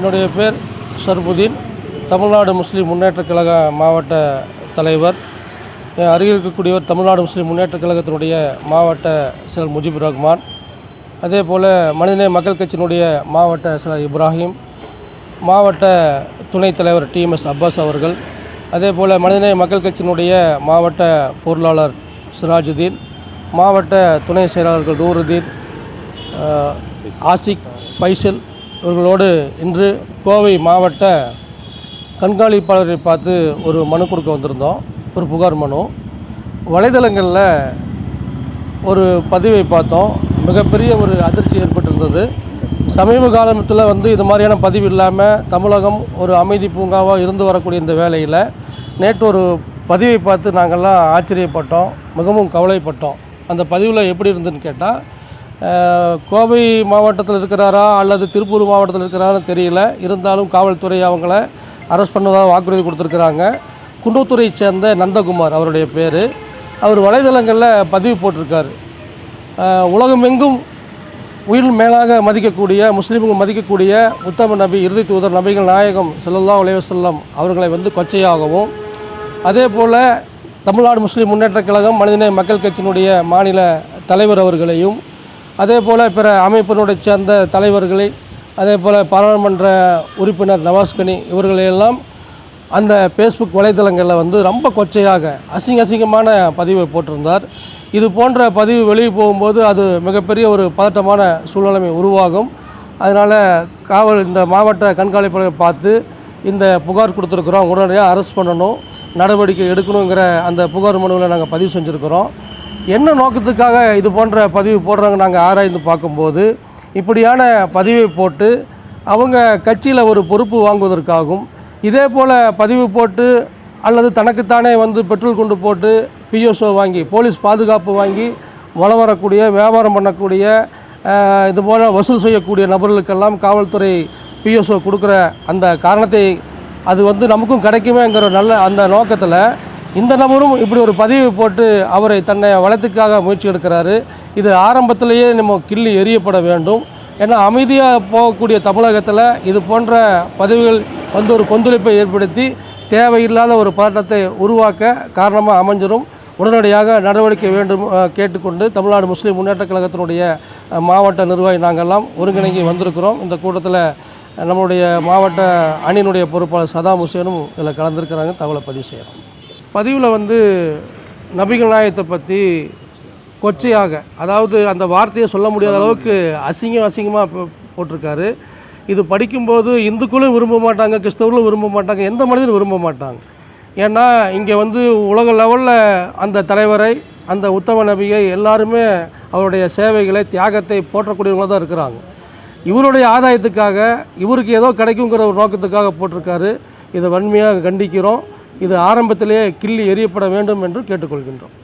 என்னுடைய பேர் ஷர்புதீன். தமிழ்நாடு முஸ்லீம் முன்னேற்றக் கழக மாவட்ட தலைவர். என் அருகில் இருக்கக்கூடியவர் தமிழ்நாடு முஸ்லீம் முன்னேற்றக் கழகத்தினுடைய மாவட்ட செயலர் முஜிபுர் ரஹ்மான். அதே போல் மனிதநேய மக்கள் கட்சியினுடைய மாவட்ட செயலர் இப்ராஹிம். மாவட்ட துணைத் தலைவர் டிஎம்எஸ் அப்பாஸ் அவர்கள். அதே போல் மனிதநேய மக்கள் கட்சியினுடைய மாவட்ட பொருளாளர் சிராஜுதீன். மாவட்ட துணை செயலாளர்கள் நூருதீன் ஆசிக் ஃபைசல் இவர்களோடு இன்று கோவை மாவட்ட கண்காணிப்பாளரை பார்த்து ஒரு மனு கொடுக்க வந்திருந்தோம். ஒரு புகார் மனு. வலைதளங்களில் ஒரு பதிவை பார்த்தோம். மிகப்பெரிய ஒரு அதிர்ச்சி ஏற்பட்டிருந்தது. சமீப காலத்தில் வந்து இது மாதிரியான பதிவு இல்லாமல் தமிழகம் ஒரு அமைதி பூங்காவாக இருந்து வரக்கூடிய இந்த வேலையில் நேற்று ஒரு பதிவை பார்த்து நாங்கள்லாம் ஆச்சரியப்பட்டோம். மிகவும் கவலைப்பட்டோம். அந்த பதிவில் எப்படி இருந்துன்னு கேட்டால் கோவை மாவட்டத்தில் இருக்கிறாரா அல்லது திருப்பூர் மாவட்டத்தில் இருக்கிறாரான்னு தெரியல. இருந்தாலும் காவல்துறை அவங்கள அரெஸ்ட் பண்ணதாக வாக்குறுதி கொடுத்துருக்குறாங்க. குண்டூத்துறையை சேர்ந்த நந்தகுமார் அவருடைய பேர். அவர் வலைதளங்களில் பதிவு போட்டிருக்காரு. உலகமெங்கும் உயிர் மேலாக மதிக்கக்கூடிய முஸ்லீம்கள் மதிக்கக்கூடிய உத்தம நபி இறுதி தூதர் நபிகள் நாயகம் செல்லல்லா அலைஹி அவர்களை வந்து கொச்சையாகவும் அதே போல் தமிழ்நாடு முஸ்லீம் முன்னேற்றக் கழகம் மனிதநேய மக்கள் கட்சியினுடைய மாநில தலைவர் அவர்களையும் அதே போல் பிற அமைப்பினுடைய சேர்ந்த தலைவர்களை அதே போல் பாராளுமன்ற உறுப்பினர் நவாஸ்கனி இவர்களையெல்லாம் அந்த ஃபேஸ்புக் வலைத்தளங்களில் வந்து ரொம்ப கொச்சையாக அசிங்க அசிங்கமான பதிவை போட்டிருந்தார். இது போன்ற பதிவு வெளியே போகும்போது அது மிகப்பெரிய ஒரு பதட்டமான சூழ்நிலைமை உருவாகும். அதனால் காவல் இந்த மாவட்ட கண்காணிப்பாளரை பார்த்து இந்த புகார் கொடுத்துருக்குறோம். உடனடியாக அரெஸ்ட் பண்ணணும் நடவடிக்கை எடுக்கணுங்கிற அந்த புகார் மனுவில் நாங்கள் பதிவு செஞ்சுருக்கிறோம். என்ன நோக்கத்துக்காக இது போன்ற பதிவு போடுறாங்க நாங்கள் ஆராய்ந்து பார்க்கும்போது இப்படியான பதிவை போட்டு அவங்க கட்சியில் ஒரு பொறுப்பு வாங்குவதற்காகவும் இதே போல் பதிவு போட்டு அல்லது தனக்குத்தானே வந்து பெட்ரோல் கொண்டு போட்டு பிஎஸ்ஓ வாங்கி போலீஸ் பாதுகாப்பு வாங்கி வலம் வரக்கூடிய வியாபாரம் பண்ணக்கூடிய இது போல் வசூல் செய்யக்கூடிய நபர்களுக்கெல்லாம் காவல்துறை பிஎஸ்ஓ கொடுக்குற அந்த காரணத்தை அது வந்து நமக்கும் கிடைக்குமேங்கிற நல்ல அந்த நோக்கத்தில் இந்த நபரும் இப்படி ஒரு பதிவு போட்டு அவரை தன்னை வளத்துக்காக முயற்சி எடுக்கிறாரு. இது ஆரம்பத்திலேயே நம்ம கிள்ளி எரியப்பட வேண்டும். ஏன்னா அமைதியாக போகக்கூடிய தமிழகத்தில் இது போன்ற பதிவுகள் வந்து ஒரு கொந்தளிப்பை ஏற்படுத்தி தேவையில்லாத ஒரு பதட்டத்தை உருவாக்க காரணமாக அமைஞ்சிடும். உடனடியாக நடவடிக்கை வேண்டும் கேட்டுக்கொண்டு தமிழ்நாடு முஸ்லீம் முன்னேற்ற கழகத்தினுடைய மாவட்ட நிர்வாகி நாங்கள்லாம் ஒருங்கிணைங்கி வந்திருக்கிறோம். இந்த கூட்டத்தில் நம்மளுடைய மாவட்ட அணியினுடைய பொறுப்பாளர் சதாம் ஹுசேனும் இதில் கலந்துருக்கிறாங்க. தகவலை பதிவு செய்கிறோம் பதிவில் வந்து நபிகள் நாயகத்தை பற்றி கொச்சையாக அதாவது அந்த வார்த்தையை சொல்ல முடியாத அளவுக்கு அசிங்கம் அசிங்கமாக போட்டிருக்காரு. இது படிக்கும்போது இந்துக்களும் விரும்ப மாட்டாங்க கிறிஸ்தவர்களும் விரும்ப மாட்டாங்க எந்த மனிதனும் விரும்ப மாட்டாங்க. ஏன்னா இங்கே வந்து உலக லெவலில் அந்த தலைவரை அந்த உத்தம நபியை எல்லாருமே அவருடைய சேவைகளை தியாகத்தை போற்றக்கூடியவங்களாக தான் இருக்கிறாங்க. இவருடைய ஆதாயத்துக்காக இவருக்கு ஏதோ கிடைக்குங்கிற ஒரு நோக்கத்துக்காக போட்டிருக்காரு. இதை வன்மையாக கண்டிக்கிறோம். இது ஆரம்பத்திலேயே கிள்ளி எரியப்பட வேண்டும் என்று கேட்டுக்கொள்கின்றோம்.